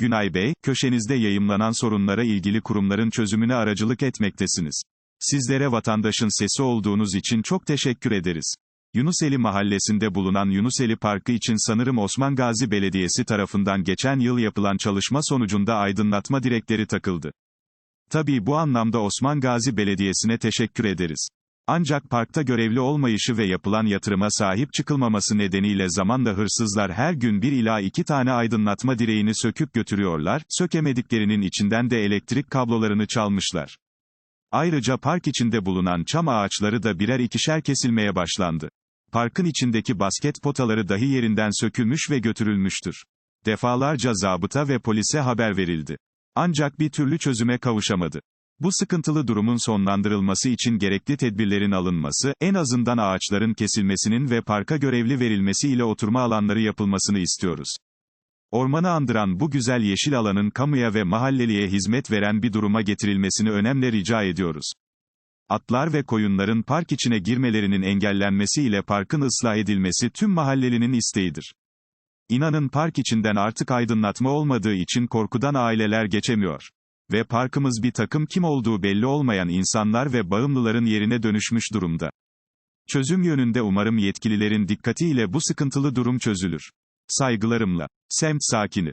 Günay Bey, köşenizde yayımlanan sorunlara ilgili kurumların çözümüne aracılık etmektesiniz. Sizlere vatandaşın sesi olduğunuz için çok teşekkür ederiz. Yunuseli mahallesinde bulunan Yunuseli Parkı için sanırım Osman Gazi Belediyesi tarafından geçen yıl yapılan çalışma sonucunda aydınlatma direkleri takıldı. Tabii bu anlamda Osman Gazi Belediyesi'ne teşekkür ederiz. Ancak parkta görevli olmayışı ve yapılan yatırıma sahip çıkılmaması nedeniyle zamanla hırsızlar her gün bir ila iki tane aydınlatma direğini söküp götürüyorlar, sökemediklerinin içinden de elektrik kablolarını çalmışlar. Ayrıca park içinde bulunan çam ağaçları da birer ikişer kesilmeye başlandı. Parkın içindeki basket potaları dahi yerinden sökülmüş ve götürülmüştür. Defalarca zabıta ve polise haber verildi. Ancak bir türlü çözüme kavuşamadı. Bu sıkıntılı durumun sonlandırılması için gerekli tedbirlerin alınması, en azından ağaçların kesilmesinin ve parka görevli verilmesi ile oturma alanları yapılmasını istiyoruz. Ormanı andıran bu güzel yeşil alanın kamuya ve mahalleliye hizmet veren bir duruma getirilmesini önemli rica ediyoruz. Atlar ve koyunların park içine girmelerinin engellenmesi ile parkın ıslah edilmesi tüm mahallelinin isteğidir. İnanın park içinden artık aydınlatma olmadığı için korkudan aileler geçemiyor. Ve parkımız bir takım kim olduğu belli olmayan insanlar ve bağımlıların yerine dönüşmüş durumda. Çözüm yönünde umarım yetkililerin dikkatiyle bu sıkıntılı durum çözülür. Saygılarımla. Semt sakini.